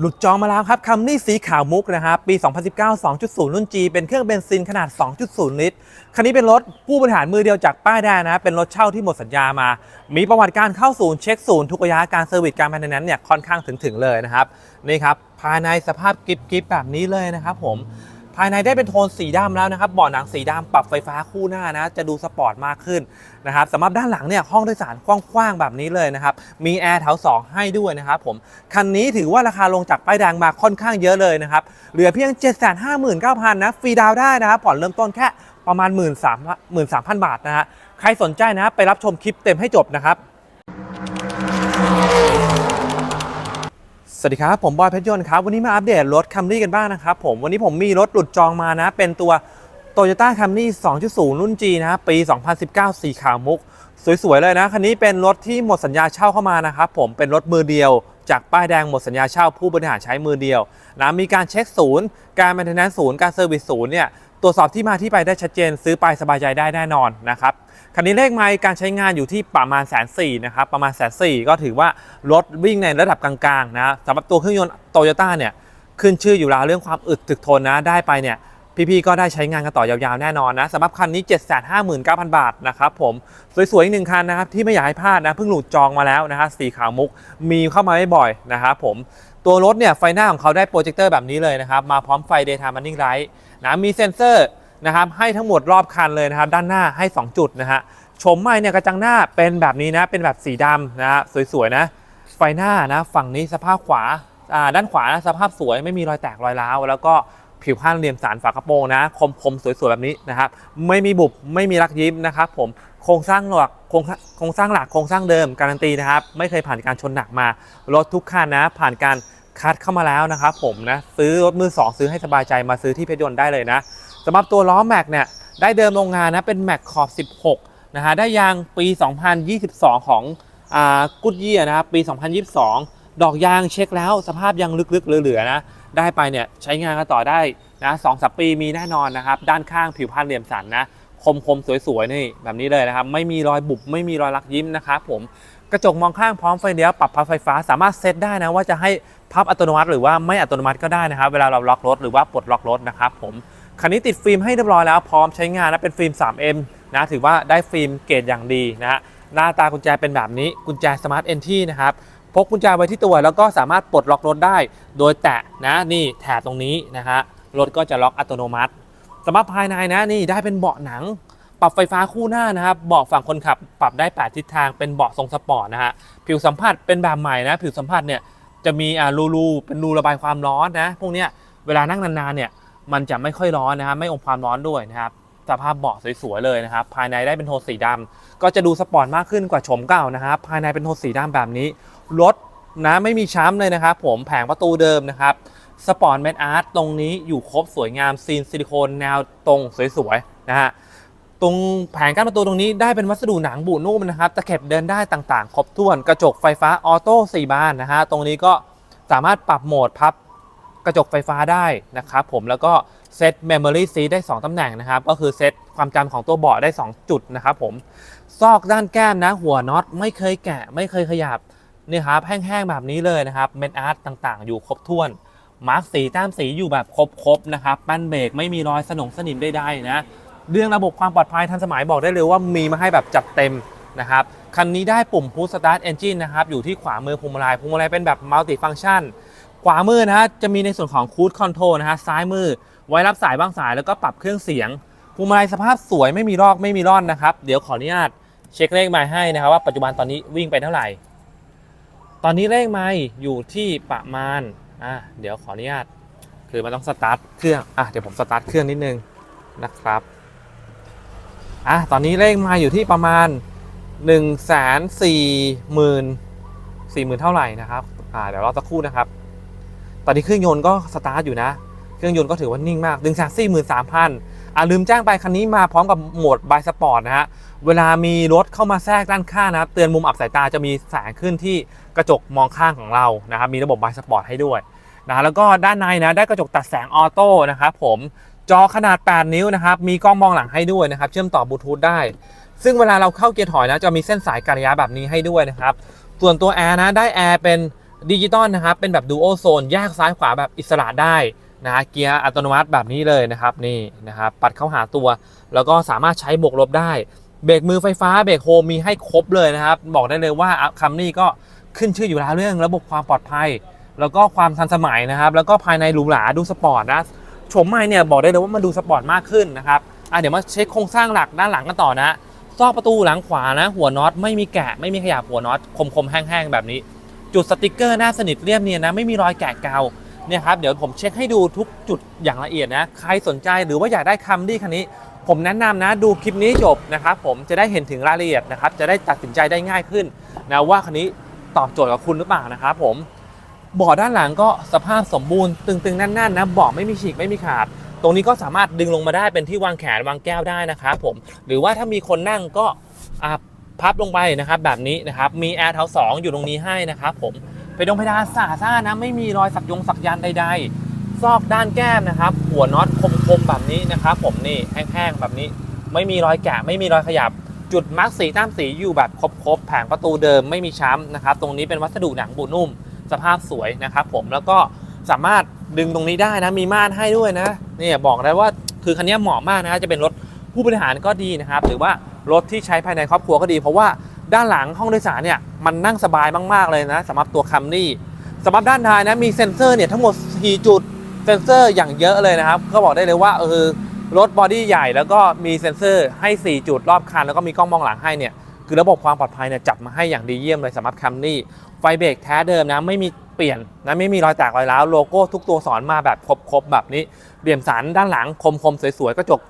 หลุดจองมาแล้วครับคัมนี่สีขาวมุกนะครับปี 2019 2.0 รุ่น G เป็นเครื่องเบนซินขนาด 2.0 ลิตร คันนี้เป็นรถผู้บริหารมือเดียวจากป้ายแดงนะ เป็นรถเช่าที่หมดสัญญามา มีประวัติการเข้าศูนย์เช็คศูนย์ทุกระยะการเซอร์วิสการภายในนั้นเนี่ยค่อนข้างถึงถึงเลยนะครับ นี่ครับ ภายในสภาพกริบกิบแบบนี้เลยนะครับผม ภายในได้เป็นโทนสีดำแล้วนะครับเบาะหนังสีดำปรับไฟฟ้าคู่หน้านะ จะดูสปอร์ตมากขึ้นนะครับสำหรับด้านหลังเนี่ยห้องโดยสารกว้างๆแบบนี้เลยนะครับ มีแอร์แถว2 ให้ด้วยนะครับผม คันนี้ถือว่าราคาลงจากป้ายแดงมาค่อนข้างเยอะเลยนะครับ เหลือเพียง 759,000นะฟรีดาวได้นะครับผ่อนเริ่มต้นแค่ประมาณ 1 3 0 0 0 บาทนะฮะใครสนใจนะไปรับชมคลิปเต็มให้จบนะครับ สวัสดีครับ ผมบอยเพชรยนต์ครับ วันนี้มาอัปเดตรถคัมรี่กันบ้างนะครับผมวันนี้ผมมีรถหลุดจองมานะ เป็นตัว Toyota Camry 2.0 รุ่น G นะปี 2019 สีขาวมุก สวย ๆ เลยนะ คันนี้เป็นรถที่หมดสัญญาเช่าเข้ามานะครับผมเป็นรถมือเดียว จากป้ายแดงหมดสัญญาเช่าผู้บริหารใช้มือเดียวนะมีการเช็คศูนย์ การ m ม i n t e n a n c e ศูนย์การเซอร์วิสศูนย์เนี่ยตรวจสอบที่มาที่ไปได้ชัดเจน ซื้อไปสบายใจได้แน่นอนนะครับ คันนี้เลขไมล์การใช้งานอยู่ที่ประมาณแสนสี่นะครับประมาณแสนสี่ก็ถือว่ารถวิ่งในระดับกลางๆนะสำหรับตัวเครื่องยนต์โตโยต้าเนี่ยขึ้นชื่ออยู่แล้วเรื่องความอึดถึกทนนะได้ไปเนี่ยพี่ๆก็ได้ใช้งานกันต่อยาวๆแน่นอนนะสำหรับคันนี้ 759,000 บาทนะครับผมสวยๆอีกหนึ่งคันนะครับที่ไม่อยากให้พลาดนะเพิ่งหลุดจองมาแล้วนะฮะสีขาวมุกมีเข้ามาไม่บ่อยนะครับผมตัวรถเนี่ยไฟหน้าของเขาได้โปรเจคเตอร์แบบนี้เลยนะครับมาพร้อมไฟ daytime running light นะมีเซ็นเซอร์ นะครับให้ทั้งหมดรอบคันเลยนะครับด้านหน้าให้ 2 จุดนะฮะชมใหม่เนี่ยกระจังหน้าเป็นแบบนี้นะเป็นแบบสีดำนะฮะสวยๆนะไฟหน้านะฝั่งนี้สภาพขวาอ่าด้านขวานะสภาพสวยไม่มีรอยแตกรอยร้าวแล้วก็ผิวข้างเหลี่ยมสารฝากระโปรงนะคมคมสวยๆแบบนี้นะครับไม่มีบุบไม่มีรักยิ้มนะครับผมโครงสร้างหลักโครงโครงสร้างหลักโครงสร้างเดิมการันตีนะครับไม่เคยผ่านการชนหนักมารถทุกคันนะ ผ่านการคัดเข้ามาแล้วนะครับผมนะซื้อรถมือสองซื้อให้สบายใจมาซื้อที่เพชรยนต์ได้เลยนะ สำหรับตัวล้อแม็กเนี่ยได้เดิมโรงงานนะเป็นแม็กขอบ 16 นะฮะได้ยางปี 2022 ของอ่ากุดเยียนะครับปี 2022 ดอกยางเช็คแล้วสภาพยังลึกๆเหลือๆนะได้ไปเนี่ยใช้งานกันต่อได้นะสองสปีมีแน่นอนนะครับ ด้านข้างผิวพรรณเหลี่ยมสันนะคมคมๆสวยๆนี่แบบนี้เลยนะครับ ไม่มีรอยบุบไม่มีรอยลักยิ้มนะครับผมกระจกมองข้างพร้อมไฟเลี้ยวปรับพับไฟฟ้าสามารถเซตได้นะว่าจะให้พับอัตโนมัติ หรือว่าไม่อัตโนมัติก็ได้นะครับ เวลาเราล็อกรถหรือว่าปลดล็อกรถนะครับผม คันนี้ติดฟิล์มให้เรียบร้อยแล้วพร้อมใช้งานนะเป็นฟิล์ม 3M นะถือว่าได้ฟิล์มเกรดอย่างดีนะฮะหน้าตากุญแจเป็นแบบนี้กุญแจสมาร์ทเอนที่นะครับพกกุญแจไว้ที่ตัวแล้วก็สามารถปลดล็อกรถได้ โดยแตะนะนี่แถบตรงนี้นะฮะรถก็จะล็อกอัตโนมัติสำหรับภายในนะนี่ได้เป็นเบาะหนัง ปรับไฟฟ้าคู่หน้านะครับเบาะฝั่งคนขับปรับได้ 8 ทิศทางเป็นเบาะทรงสปอร์ตนะฮะผิวสัมผัสเป็นแบบใหม่นะ ผิวสัมผัสเนี่ยจะมีอ่ารูรูเป็นรูระบายความร้อนนะ พวกเนี้ยเวลานั่งนานๆเนี่ย มันจะไม่ค่อยร้อนนะครับไม่อมความร้อนด้วยนะครับสภาพเบาะสวยๆเลยนะครับ ภายในได้เป็นโทนสีดำก็จะดูสปอร์ตมากขึ้นกว่าโฉมเก่านะครับ ภายในเป็นโทนสีดำแบบนี้รถนะไม่มีช้ำเลยนะครับ ผมแผงประตูเดิมนะครับสปอร์ตเมดอาร์ตตรงนี้อยู่ครบสวยงามซีนซิลิโคนแนวตรงสวยๆนะฮะตรงแผงกั้นประตูตรงนี้ได้เป็นวัสดุหนังบูนุ่มนะครับตะเข็บเดินได้ต่างๆ ครบถ้วนกระจกไฟฟ้าออโต้4บานนะฮะตรงนี้ก็สามารถปรับโหมดพับ กระจกไฟฟ้าได้นะครับผมแล้วก็เซต Memory Seat ได้ 2 ตำแหน่งนะครับ ก็คือเซตความจำของตัวเบาะได้ 2 จุดนะครับผมซอกด้านแก้มนะหัวน็อตไม่เคยแกะ ไม่เคยขยับนี่ครับแห้งๆแบบนี้เลยนะครับเมนอาร์ตต่างๆ อยู่ครบถ้วนมาร์กสีแต้มสีอยู่แบบครบๆนะครับปั้นเบรกไม่มีรอยสนงสนิมใดๆนะเรื่องระบบความปลอดภัยทันสมัยบอกได้เลยว่ามีมาให้แบบจัดเต็มนะครับคันนี้ได้ปุ่ม Push Start Engine นะครับอยู่ที่ขวามือพวงมาลัยพวงมาลัยเป็นแบบ Multi Function ขวามือนะฮะจะมีในส่วนของ Cruise Control นะฮะซ้ายมือไว้รับสายบางสายแล้วก็ปรับเครื่องเสียงพวงมาลัยสภาพสวยไม่มีรอกไม่มีร่อนนะครับเดี๋ยวขออนุญาตเช็คเลขไมล์ให้นะครับว่าปัจจุบันตอนนี้วิ่งไปเท่าไหร่ ตอนนี้เลขไมล์อยู่ที่ประมาณอะเดี๋ยวขออนุญาตคือมันต้องสตาร์ทเครื่องอะเดี๋ยวผมสตาร์ทเครื่องนิดนึงนะครับอะตอนนี้เลขไมาอยู่ที่ประมาณ1นึ่งแสนสี่หมื่นสี่หมื่นเท่าไหร่นะครับอ่าเดี๋ยวรอสักครู่นะครับ ตอนนี้เครื่องยนต์ก็สตาร์ทอยู่นะ เครื่องยนต์ก็ถือว่านิ่งมาก1นึ่งแสนสี่หมื่นสามพันอ่าลืมแจ้งไปคันนี้มาพร้อมกับโหมดบายสปอร์ตนะฮะ เวลามีรถเข้ามาแทรกด้านข้างนะครับ เตือนมุมอับสายตาจะมีแสงขึ้นที่กระจกมองข้างของเรานะครับ มีระบบบายสปอร์ตให้ด้วยนะแล้วก็ด้านในนะได้กระจกตัดแสงออโต้นะครับผมจอขนาด 8 นิ้วนะครับ มีกล้องมองหลังให้ด้วยนะครับ เชื่อมต่อบลูทูธได้ ซึ่งเวลาเราเข้าเกียร์ถอยนะ จะมีเส้นสายการระยะแบบนี้ให้ด้วยนะครับ ส่วนตัวแอร์นะ ได้แอร์เป็น ดิจิตอลนะครับ เป็นแบบดูโอโซนแยกซ้ายขวาแบบอิสระได้นะเกียร์อัตโนมัติแบบนี้เลยนะครับนี่นะครับปัดเข้าหาตัว แล้วก็สามารถใช้บวกลบได้ เบรกมือไฟฟ้าเบรกโฮมมีให้ครบเลยนะครับ บอกได้เลยว่าคัมนี่ก็ขึ้นชื่ออยู่แล้วเรื่องระบบความปลอดภัย แล้วก็ความทันสมัยนะครับ แล้วก็ภายในหรูหราดูสปอร์ตนะโฉมใหม่เนี่ยบอกได้เลยว่ามันดูสปอร์ตมากขึ้นนะครับอะเดี๋ยวมาเช็คโครงสร้างหลักด้านหลังกันต่อนะซอกประตูหลังขวานะ หัวน็อตไม่มีแกะไม่มีขยับหัวน็อตคมๆแห้งๆแบบนี้ จุดสติกเกอร์หน้าสนิทเรียบเนียนนะไม่มีรอยแกะเกาเนี่ยครับเดี๋ยวผมเช็คให้ดูทุกจุดอย่างละเอียดนะใครสนใจหรือว่าอยากได้คัมรี่คันนี้ ผมแนะนำนะดูคลิปนี้จบนะครับผมจะได้เห็นถึงรายละเอียดนะครับจะได้ตัดสินใจได้ง่ายขึ้นนะว่าคันนี้ตอบโจทย์กับคุณหรือเปล่านะครับผมเบาะด้านหลังก็สภาพสมบูรณ์ตึงๆแน่นๆนะเบาะไม่มีฉีกไม่มีขาด ตรงนี้ก็สามารถดึงลงมาได้เป็นที่วางแขนวางแก้วได้นะครับผมหรือว่าถ้ามีคนนั่งก็อ่า พับลงไปนะครับแบบนี้นะครับมีแอร์เท้าสองอยู่ตรงนี้ให้นะครับผมไปดงเพดานสาซ่านะไม่มีรอยสักยงสักยันใดๆ ซอกด้านแก้มนะครับ หัวน็อตคมๆแบบนี้นะครับผมนี่แห้งๆแบบนี้ ไม่มีรอยแกะไม่มีรอยขยับ จุดมาร์กสีตามสีอยู่แบบครบๆแผงประตูเดิมไม่มีช้ำนะครับตรงนี้เป็นวัสดุหนังบูนุ่ม สภาพสวยนะครับผมแล้วก็สามารถดึงตรงนี้ได้นะมีม่านให้ด้วยนะนี่บอกได้ว่าคือคันนี้เหมาะมากนะจะเป็นรถผู้บริหารก็ดีนะครับหรือว่า รถที่ใช้ภายในครอบครัวก็ดี เพราะว่าด้านหลังห้องโดยสารเนี่ยมันนั่งสบายมากๆเลยนะสำหรับตัวคัมรี่สำหรับด้านท้ายนะมีเซ็นเซอร์เนี่ยทั้งหมด 4 จุดเซ็นเซอร์อย่างเยอะเลยนะครับ ก็บอกได้เลยว่าเออรถบอดี้ใหญ่แล้วก็มีเซ็นเซอร์ให้ 4 จุดรอบคัน แล้วก็มีกล้องมองหลังให้เนี่ยคือระบบความปลอดภัยเนี่ยจัดมาให้อย่างดีเยี่ยมเลยสำหรับคัมรี่ไฟเบรกแท้เดิมนะไม่มีเปลี่ยนนะไม่มีรอยแตกรอยร้าวโลโก้ทุกตัวสอนมาแบบครบๆแบบนี้เหลี่ยมสันด้านหลังคมๆสวยๆกระจก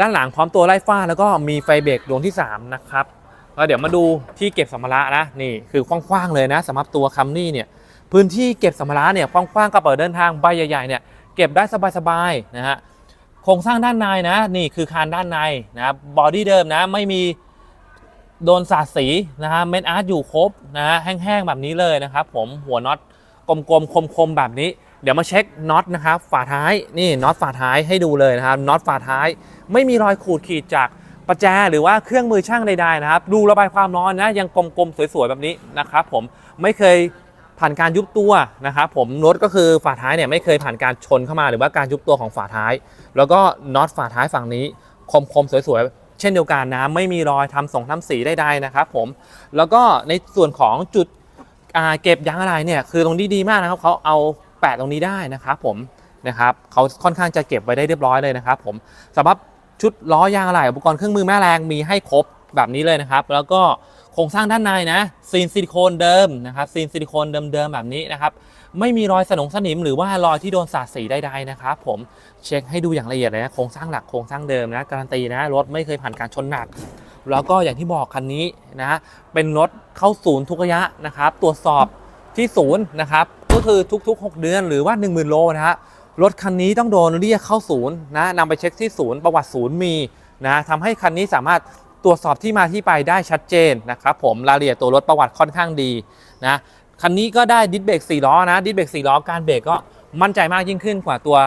ด้านหลังพร้อมตัวไล่ฟ้า แล้วก็มีไฟเบรกดวงที่ 3 นะครับแล้วเดี๋ยวมาดูที่เก็บสัมภาระนะนี่คือกว้างๆเลยนะสำหรับตัวคัมนี่เนี่ยพื้นที่เก็บสัมภาระเนี่ยกว้างๆกระเป๋าเดินทางใบใหญ่ๆเนี่ยเก็บได้สบายๆนะฮะโครงสร้างด้านในนะนี่คือคานด้านในนะบอดี้เดิมนะไม่มีโดนสาดสีนะฮะเม็ดอาร์ตอยู่ครบนะฮะแห้งๆแบบนี้เลยนะครับผมหัวน็อตกลมๆคมๆแบบนี้ เดี๋ยวมาเช็คน็อตนะครับฝาท้ายนี่น็อตฝาท้ายให้ดูเลยนะครับน็อตฝาท้าย ไม่มีรอยขูดขีดจากประแจหรือว่าเครื่องมือช่างใดๆนะครับ ดูระบายความร้อนนะยังกลมๆสวยๆแบบนี้นะครับผมไม่เคยผ่านการยุบตัวนะครับผมรถก็คือฝาท้ายเนี่ยไม่เคยผ่านการชนเข้ามาหรือว่าการยุบตัวของฝาท้าย แล้วก็น็อตฝาท้ายฝั่งนี้คมๆสวยๆเช่นเดียวกันนะไม่มีรอยทำส่งทำสีใดๆนะครับผมแล้วก็ในส่วนของจุดเก็บยางอะไรเนี่ยคือตรงนี้ดีมากนะครับเขาเอา แปะตรงนี้ได้นะครับผมนะครับเขาค่อนข้างจะเก็บไว้ได้เรียบร้อยเลยนะครับผมสำหรับชุดล้อยางอะไหล่อุปกรณ์เครื่องมือแม่แรงมีให้ครบแบบนี้เลยนะครับ แล้วก็โครงสร้างด้านในนะซีนซิลิโคนเดิมนะครับซีนซิลิโคนเดิมๆแบบนี้นะครับไม่มีรอยสนงสนิมหรือว่ารอยที่โดนสาดสีใดๆนะครับผมเช็คให้ดูอย่างละเอียดเลยนะโครงสร้างหลักโครงสร้างเดิมนะการันตีนะรถไม่เคยผ่านการชนหนัก แล้วก็อย่างที่บอกคันนี้นะเป็นรถเข้าศูนย์ทุกระยะนะครับ ตรวจสอบที่ศูนย์นะครับ ก็คือทุกๆ 6 เดือนหรือว่า 10,000 โลนะฮะรถคันนี้ต้องโดนเรียกเข้าศูนย์นะนำไปเช็คที่ศูนย์ประวัติศูนย์มีนะทำให้คันนี้สามารถตรวจสอบที่มาที่ไปได้ชัดเจนนะครับผมรายละเอียดตัวรถประวัติค่อนข้างดีนะคันนี้ก็ได้ดิสเบรก4ล้อนะดิสเบรก4ล้อการเบรกก็มั่นใจมากยิ่งขึ้นกว่าตัว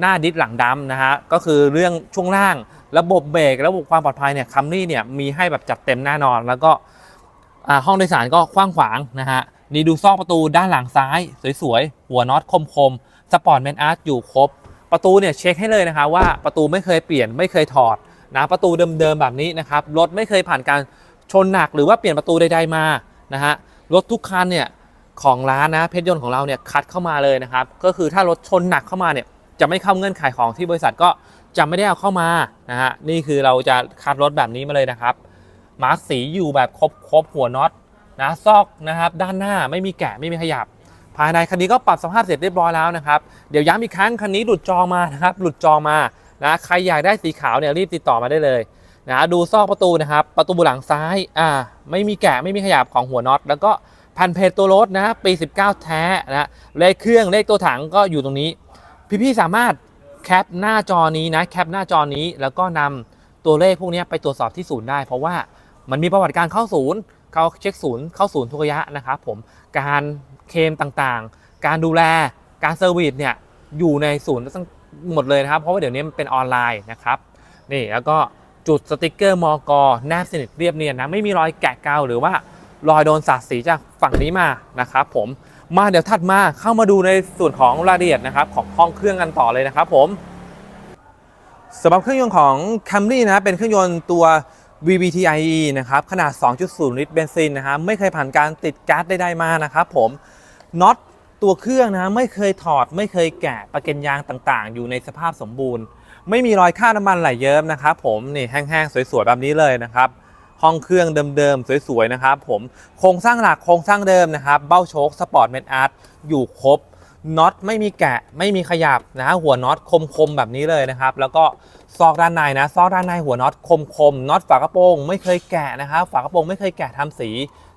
หน้าดิสหลังดำนะฮะก็คือเรื่องช่วงล่าง ระบบเบรกระบบความปลอดภัยเนี่ยคัมรี่เนี่ยมีให้แบบจัดเต็มแน่นอน แล้วก็ห้องโดยสารก็กว้างขวางนะฮะ นี่ดูซอกประตูด้านหลังซ้าย สวยๆ หัวน็อตคมๆ สปอร์ตแมนอาร์ตอยู่ครบ ประตูเนี่ยเช็คให้เลยนะคะว่าประตูไม่เคยเปลี่ยนไม่เคยถอดนะประตูเดิมๆแบบนี้นะครับรถไม่เคยผ่านการชนหนักหรือว่าเปลี่ยนประตูใดๆมานะฮะรถทุกคันเนี่ยของร้านนะเพชรยนต์ของเราเนี่ยคัดเข้ามาเลยนะครับก็คือถ้ารถชนหนักเข้ามาเนี่ยจะไม่เข้าเงื่อนไขของที่บริษัทก็จะไม่ได้เอาเข้ามานะฮะนี่คือเราจะคัดรถแบบนี้มาเลยนะครับมาร์กสีอยู่แบบครบครบหัวน็อต นะซอกนะครับด้านหน้าไม่มีแกะไม่มีขยับ ภายในคันนี้ก็ปรับสภาพเสร็จเรียบร้อยแล้วนะครับเดี๋ยวย้ำอีกครั้งคันนี้หลุดจองมานะครับหลุดจองมานะใครอยากได้สีขาวเนี่ยรีบติดต่อมาได้เลยนะดูซอกประตูนะครับประตูหลังซ้ายอ่าไม่มีแกะไม่มีขยับของหัวน็อตแล้วก็แผ่นเพจตัวรถนะปี 19 แท้นะเลขเครื่องเลขตัวถังก็อยู่ตรงนี้ พี่ๆสามารถแคปหน้าจอนี้นะแคปหน้าจอนี้แล้วก็นำตัวเลขพวกนี้ไปตรวจสอบที่ศูนย์ได้ เพราะว่ามันมีประวัติการเข้าศูนย์ เขาเช็คศูนย์เข้าศูนย์ทุกระยะนะครับผมการเคมต่างๆ การดูแลการเซอร์วิสเนี่ยอยู่ในศูนย์ทั้งหมดเลยนะครับ เพราะว่าเดี๋ยวนี้มันเป็นออนไลน์นะครับนี่แล้วก็จุดสติกเกอร์มอกแนบสนิทเรียบเนียนนะไม่มีรอยแกะเกาหรือว่ารอยโดนสาดสีจากฝั่งนี้มานะครับผมมาเดี๋ยวถัดมาเข้ามาดูในส่วนของรายละเอียดนะครับของห้องเครื่องกันต่อเลยนะครับผมสำหรับเครื่องยนต์ของ Camry นะเป็นเครื่องยนต์ตัว VVTIE นะครับขนาด 2.0 ลิตรเบนซินนะฮะไม่เคยผ่านการติดก๊าซใดๆมานะครับผมน็อตตัวเครื่องนะไม่เคยถอดไม่เคยแกะประเก็นยางต่างๆ อยู่ในสภาพสมบูรณ์ ไม่มีรอยค่าน้ำมันไหลเยิ้มนะครับผมนี่แห้งๆ สวยๆแบบนี้เลยนะครับห้องเครื่องเดิมๆ สวยๆ นะครับผมโครงสร้างหลักโครงสร้างเดิมนะครับ เบ้าโชคสปอร์ตเมดอาร์ตอยู่ครบ น็อตไม่มีแกะไม่มีขยับนะหัวน็อตคมๆแบบนี้เลยนะครับ แล้วก็ซอกด้านในนะซอกด้านในหัวน็อตคมๆน็อตฝากระโปรงไม่เคยแกะนะครับฝากระโปรงไม่เคยแกะทำสี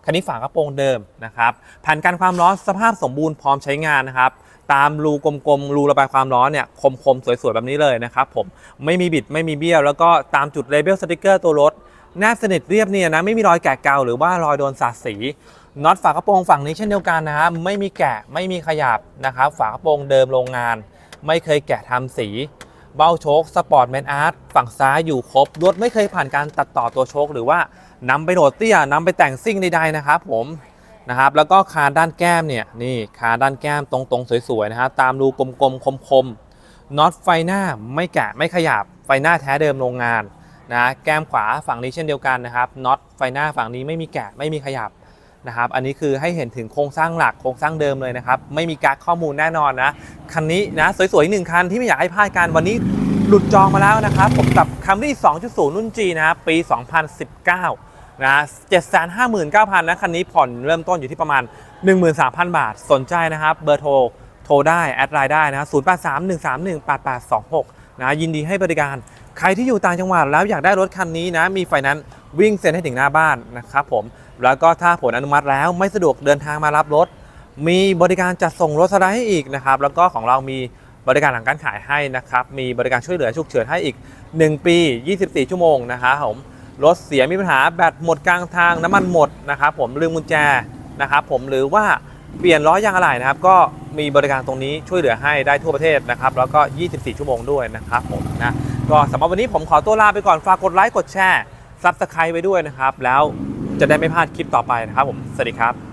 คันนี้ฝากระโปรงเดิมนะครับแผ่นการความร้อนสภาพสมบูรณ์พร้อมใช้งานนะครับตามรูกลมๆรูระบายความร้อนเนี่ยคมๆสวยๆแบบนี้เลยนะครับผมไม่มีบิดไม่มีเบี้ยว แล้วก็ตามจุดเลเบลสติกเกอร์ตัวรถ แนบสนิทเรียบเนียนนะไม่มีรอยแกะเกาหรือว่ารอยโดนสาดสีน็อตฝากระโปรงฝั่งนี้เช่นเดียวกันนะครับไม่มีแกะไม่มีขยับนะครับฝากระโปรงเดิมโรงงาน ไม่เคยแกะทำสี เบ้าโชคสปอร์ตแมนอาร์ตฝั่งซ้ายอยู่ครบรถไม่เคยผ่านการตัดต่อตัวโชค หรือว่านำไปโหลดเตี้ยนำไปแต่งซิ่งใดๆนะครับผมนะครับแล้วก็คานด้านแก้มเนี่ยนี่คานด้านแก้มตรงๆสวยๆนะฮะตามรูกลมๆคมๆน็อตไฟหน้าไม่แกะไม่ขยับไฟหน้าแท้เดิมโรงงาน นะแก้มขวาฝั่งนี้เช่นเดียวกันนะครับน็อตไฟหน้าฝั่งนี้ไม่มีแกะไม่มีขยับนะครับอันนี้คือให้เห็นถึงโครงสร้างหลักโครงสร้างเดิมเลยนะครับไม่มีการข้อมูลแน่นอนนะคันนี้นะสวยๆหนึ่งคันที่ไม่อยากให้พลาดกันวันนี้หลุดจองมาแล้วนะครับผมกับ Camry 2.0 รุ่น G นะครับปี 2019 นะเจ็ดแสนห้าหมื่นเก้าพันนะคันนี้ผ่อนเริ่มต้นอยู่ที่ประมาณ 13,000 บาท สนใจนะครับเบอร์โทรโทรได้ แอดไลน์ได้นะ0 8 3 1 3 1 8 8 2 6นะยินดีให้บริการ ใครที่อยู่ต่างจังหวัดแล้วอยากได้รถคันนี้นะ มีไฟนั้นวิ่งเซ็นให้ถึงหน้าบ้านนะครับผม แล้วก็ถ้าผลอนุมัติแล้วไม่สะดวกเดินทางมารับรถ มีบริการจัดส่งรถสไลด์ให้อีกนะครับ แล้วก็ของเรามีบริการหลังการขายให้นะครับ มีบริการช่วยเหลือฉุกเฉินให้อีก 1 ปี 24 ชั่วโมงนะครับผม รถเสียมีปัญหาแบตหมดกลางทางน้ำมันหมดนะครับผมลืมกุญแจนะครับผมหรือว่าเปลี่ยนล้อยางอะไหล่นะครับ ก็มีบริการตรงนี้ช่วยเหลือให้ได้ทั่วประเทศนะครับ แล้วก็ 24 ชั่วโมงด้วยนะครับผมนะ ก็สำหรับวันนี้ผมขอตัวลาไปก่อน ฝากกดไลค์กดแชร์ซับสไครต์ไว้ด้วยนะครับ แล้วจะได้ไม่พลาดคลิปต่อไปนะครับผม สวัสดีครับ